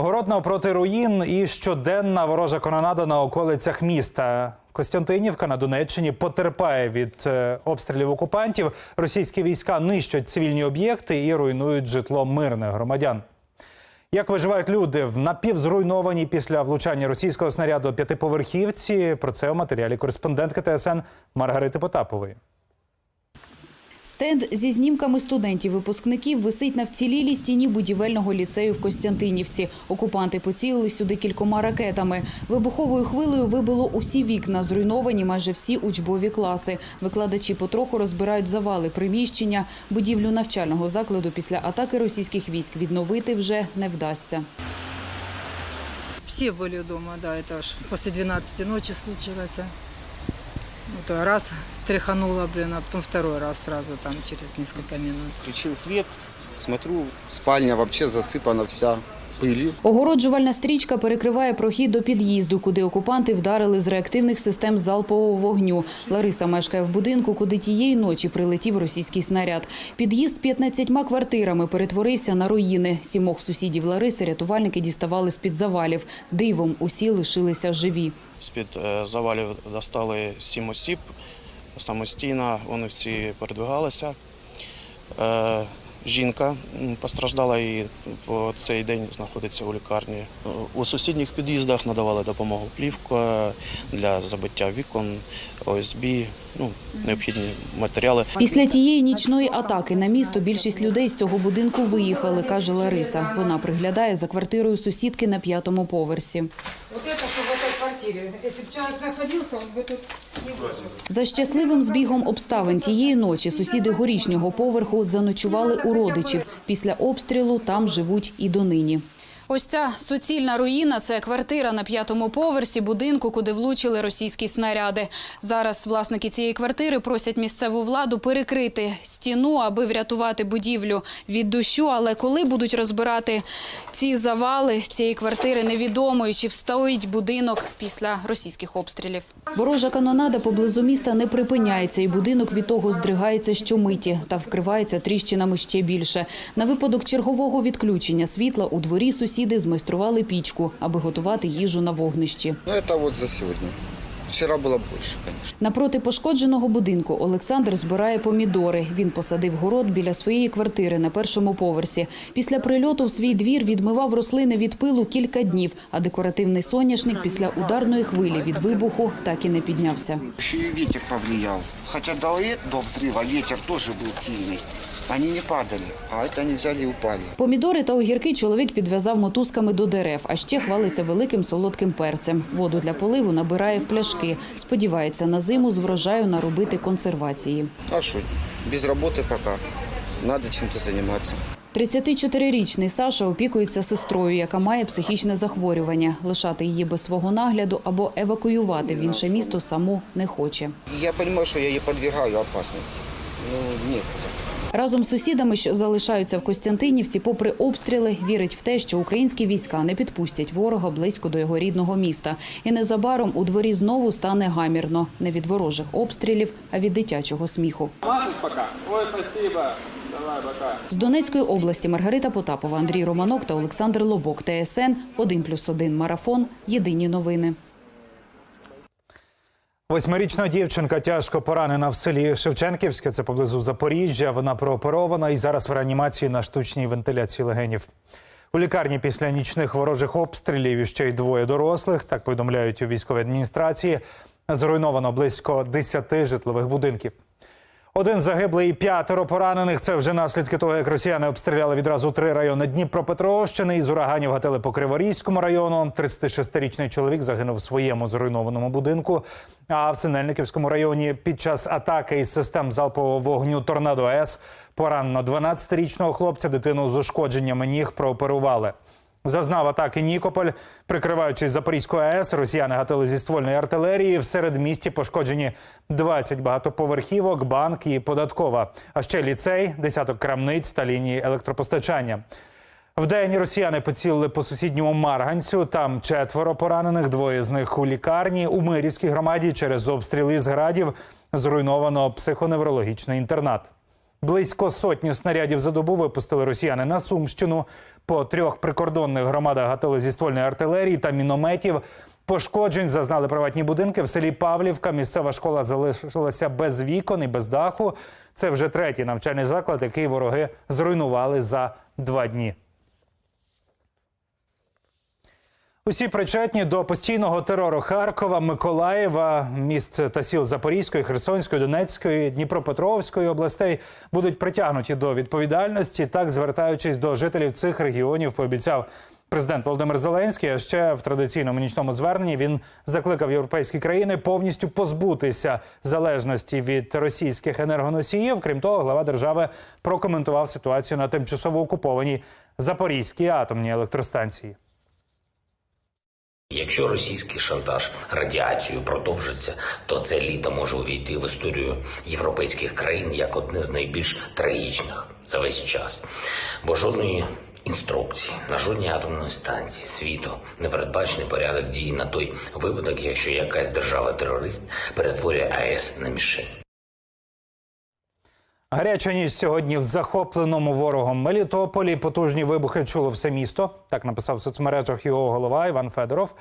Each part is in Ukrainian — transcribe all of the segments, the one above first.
Городна проти руїн і щоденна ворожа канонада на околицях міста. Костянтинівка на Донеччині потерпає від е, обстрілів окупантів. Російські війська нищать цивільні об'єкти і руйнують житло мирних громадян. Як виживають люди в напівзруйнованій після влучання російського снаряду п'ятиповерхівці? Про це у матеріалі кореспондентки ТСН Маргарити Потапової. Стенд зі знімками студентів-випускників висить на вцілілій стіні будівельного ліцею в Костянтинівці. Окупанти поцілили сюди кількома ракетами. Вибуховою хвилею вибило усі вікна, зруйновані майже всі учбові класи. Викладачі потроху розбирають завали приміщення. Будівлю навчального закладу після атаки російських військ відновити вже не вдасться. Все были дома, да, это аж после 12 ночи случилось. Ну, то раз тряхануло, блин, а потом второй раз сразу там через несколько минут. Включил свет, смотрю, спальня вообще засыпана вся пылью. Огороджувальна стрічка перекриває прохід до під'їзду, куди окупанти вдарили з реактивних систем залпового вогню. Лариса мешкає в будинку, куди тієї ночі прилетів російський снаряд. Під'їзд 15 квартирами перетворився на руїни. Сімох сусідів Лариси рятувальники діставали з-під завалів. Дивом усі лишилися живі. З-під е, завалів достали сім осіб самостійно, вони всі передвигалися. Е, Жінка постраждала і по цей день знаходиться у лікарні. У сусідніх під'їздах надавали допомогу плівка для забиття вікон, ОСБ, ну, необхідні матеріали. Після тієї нічної атаки на місто більшість людей з цього будинку виїхали, каже Лариса. Вона приглядає за квартирою сусідки на п'ятому поверсі Вот это что в этой квартире. Если бы человек находился, он бы тут не выжил. За щасливим збігом обставин тієї ночі сусіди горішнього поверху заночували у родичів. Після обстрілу там живуть і донині. Ось ця суцільна руїна – це квартира на п'ятому поверсі будинку, куди влучили російські снаряди. Зараз власники цієї квартири просять місцеву владу перекрити стіну, аби врятувати будівлю від дощу. Але коли будуть розбирати ці завали цієї квартири, невідомо, чи встоїть будинок після російських обстрілів. Ворожа канонада поблизу міста не припиняється, і будинок від того здригається щомиті та вкривається тріщинами ще більше. На випадок чергового відключення світла у дворі сусіди змайстрували пічку, аби готувати їжу на вогнищі. Ну это вот за сегодня. Вчера было больше, конечно. Напроти пошкодженого будинку Олександр збирає помідори. Він посадив город біля своєї квартири на першому поверсі. Після прильоту в свій двір відмивав рослини від пилу кілька днів, а декоративний соняшник після ударної хвилі від вибуху так і не піднявся. Еще и ветер повлиял. Хотя до, э- до взрыва ветер тоже был сильный. Они не падали, а это они взяли и упали. Помідори та огірки чоловік підв'язав мотузками до дерев, а ще хвалиться великим солодким перцем. Воду для поливу набирає в пляшки. Сподівається, на зиму з врожаю наробити консервації. А что, без работы пока. Надо чем-то заниматься. 34-річний Саша опікується сестрою, яка має психічне захворювання. Лишати її без свого нагляду або евакуювати в інше місто саму не хоче. Я понимаю, что я ее подвергаю опасности. Ну, некуда. Разом з сусідами, що залишаються в Костянтинівці, попри обстріли, вірить в те, що українські війська не підпустять ворога близько до його рідного міста. І незабаром у дворі знову стане гамірно не від ворожих обстрілів, а від дитячого сміху. Пока? Ой, спасибо. Давай, пока. З Донецької області Маргарита Потапова, Андрій Романок та Олександр Лобок. ТСН 1+,1 Марафон. Єдині новини. Восьмирічна дівчинка тяжко поранена в селі Шевченківське, це поблизу Запоріжжя. Вона прооперована і зараз в реанімації на штучній вентиляції легенів. У лікарні після нічних ворожих обстрілів ще й двоє дорослих, так повідомляють у військовій адміністрації. Зруйновано близько 10 житлових будинків. Один загиблий і п'ятеро поранених. Це вже наслідки того, як росіяни обстріляли відразу три райони Дніпропетровщини. Із ураганів гатили по Криворізькому району. 36-річний чоловік загинув в своєму зруйнованому будинку. А в Синельниківському районі під час атаки із систем залпового вогню Торнадо С поранено 12-річного хлопця. Дитину з ушкодженнями ніг прооперували. Зазнав атаки Нікополь, прикриваючись Запорізькою АЕС, росіяни гатили зі ствольної артилерії. В середмісті пошкоджені 20 багатоповерхівок, банк і податкова. А ще ліцей, десяток крамниць та лінії електропостачання. Вдень росіяни поцілили по сусідньому Марганцю. Там четверо поранених, двоє з них у лікарні. У Мирівській громаді через обстріли з градів зруйновано психоневрологічний інтернат. Близько сотні снарядів за добу випустили росіяни на Сумщину. По трьох прикордонних громадах гатили зі ствольної артилерії та мінометів. Пошкоджень зазнали приватні будинки в селі Павлівка. Місцева школа залишилася без вікон і без даху. Це вже третій навчальний заклад, який вороги зруйнували за два дні. Усі причетні до постійного терору Харкова, Миколаєва, міст та сіл Запорізької, Херсонської, Донецької, Дніпропетровської областей будуть притягнуті до відповідальності. Так, звертаючись до жителів цих регіонів, пообіцяв президент Володимир Зеленський. А ще в традиційному нічному зверненні він закликав європейські країни повністю позбутися залежності від російських енергоносіїв. Крім того, глава держави прокоментував ситуацію на тимчасово окупованій Запорізькій атомній електростанції. Якщо російський шантаж радіацією продовжиться, то це літо може увійти в історію європейських країн як одне з найбільш трагічних за весь час. Бо жодної інструкції на жодній атомної станції світу не передбачений порядок дій на той випадок, якщо якась держава-терорист перетворює АЕС на мішень. Гаряча ніч сьогодні в захопленому ворогом Мелітополі. Потужні вибухи чуло все місто. Так написав в соцмережах його голова Іван Федоров.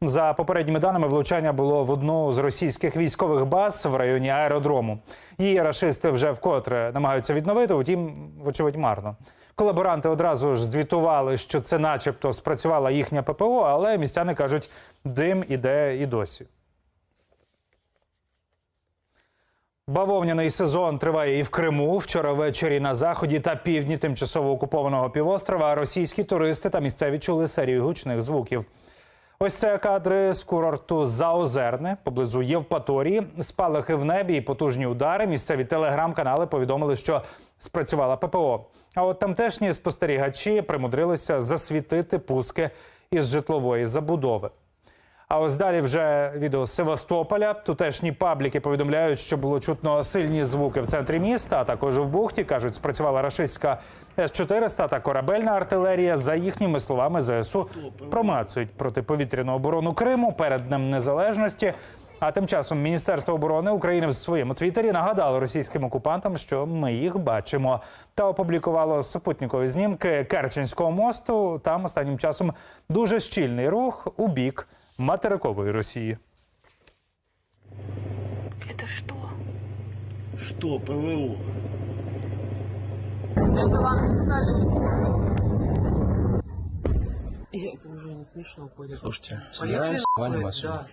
За попередніми даними, влучання було в одну з російських військових баз в районі аеродрому. Її рашисти вже вкотре намагаються відновити, утім, вочевидь, марно. Колаборанти одразу ж звітували, що це, начебто, спрацювала їхня ППО, але містяни кажуть, дим іде і досі. Бавовняний сезон триває і в Криму. Вчора ввечері на заході та півдні тимчасово окупованого півострова російські туристи та місцеві чули серію гучних звуків. Ось це кадри з курорту Заозерне поблизу Євпаторії. Спалахи в небі і потужні удари. Місцеві телеграм-канали повідомили, що спрацювала ППО. А от тамтешні спостерігачі примудрилися засвітити пуски із житлової забудови. А ось далі вже відео з Севастополя. Тутешні пабліки повідомляють, що було чутно сильні звуки в центрі міста, а також в бухті. кажуть, спрацювала рашистська С-400 та корабельна артилерія. За їхніми словами, ЗСУ промацують протиповітряну оборону Криму перед Днем Незалежності. А тим часом Міністерство оборони України в своєму твіттері нагадало російським окупантам, що ми їх бачимо, та опублікувало супутникові знімки Керченського мосту. Там останнім часом дуже щільний рух у бік материкової Росії. Что, ПВО? Слушайте, собираемся, валим отсюда.